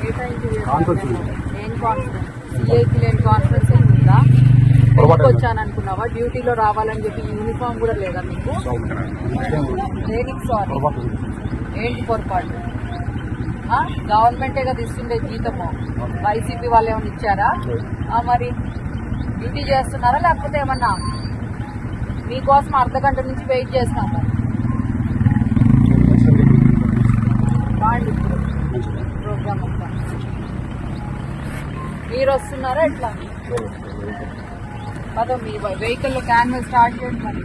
ఏ టైంకి ఉంది. నేను సిఐకి లేని ఉందా వచ్చాను అనుకున్నావా డ్యూటీలో రావాలని చెప్పి యూనిఫామ్ కూడా లేదా మీకు దేనికి సారీ ఏంటి పొరపాటు? గవర్నమెంటే కదా ఇస్తుండే జీతము. వైసీపీ వాళ్ళు ఏమైనా ఇచ్చారా? మరి డ్యూటీ చేస్తున్నారా లేకపోతే ఏమన్నా? మీకోసం అర్ధ గంట నుంచి వెయిట్ చేస్తాం మరి వాళ్ళు ఇప్పుడు ప్రోగ్రామ్ అంతా మీరు వస్తున్నారా ఎట్లా? పదో మీ వెహికల్లో క్యాన్వల్ స్టార్ట్ చేయండి మరి.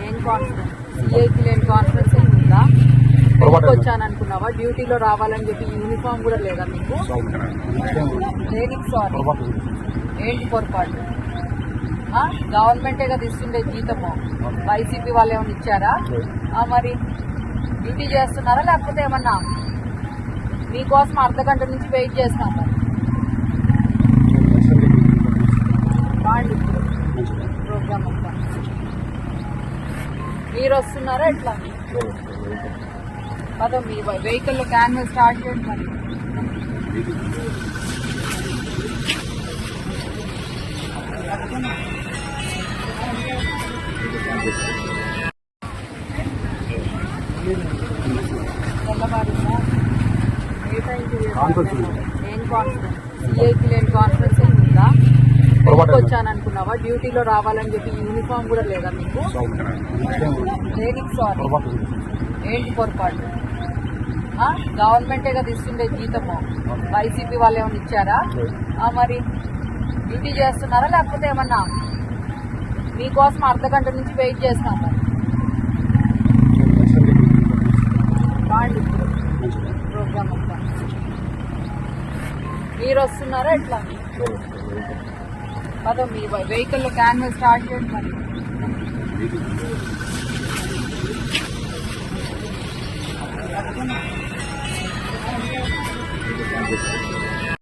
ఏం ఏ కాన్ఫరెన్స్ సిఐకి లేని కాన్ఫరెన్స్ వచ్చాను అనుకున్నావా డ్యూటీలో రావాలని చెప్పి యూనిఫామ్ కూడా లేదా మీకు? దేనికి సారీ ఏంటి పొరపాటు? ఆ? గవర్నమెంటే కదా ఇస్తుండే జీతము. వైసీపీ వాళ్ళు ఏమైనా ఇచ్చారా? మరి డ్యూటీ చేస్తున్నారా లేకపోతే ఏమన్నా మీకోసం అర్ధ గంట నుంచి వెయిట్ చేస్తాం ప్రోగ్రామ్ అంతా. మీరు వస్తున్నారా ఎట్లా? పదో మీ వెహికల్లో క్యాన్వల్ స్టార్ట్ చేయండి ఏ కాన్ఫరెన్స్ సిఐకి లేని కాన్ఫరెన్స్ ఏమి ఉందా వచ్చాను అనుకున్నావా డ్యూటీలో రావాలని చెప్పి యూనిఫామ్ కూడా లేదా మీకు? దేనికి సారీ. ఏంటి పొరపాటు? గవర్నమెంటే కదా ఇస్తుండే జీతము. వైసీపీ వాళ్ళు ఏమైనా ఇచ్చారా? మరి డ్యూటీ చేస్తున్నారా? లేకపోతే ఏమన్నా మీకోసం అర్ధ గంట నుంచి వెయిట్ చేస్తాం మరి వాళ్ళు ప్రోగ్రామ్ అంతా మీరు వస్తున్నారా ఎట్లా? పదో మీ వెహికల్లో క్యాన్వల్ స్టార్ట్ చేయండి మరి. です。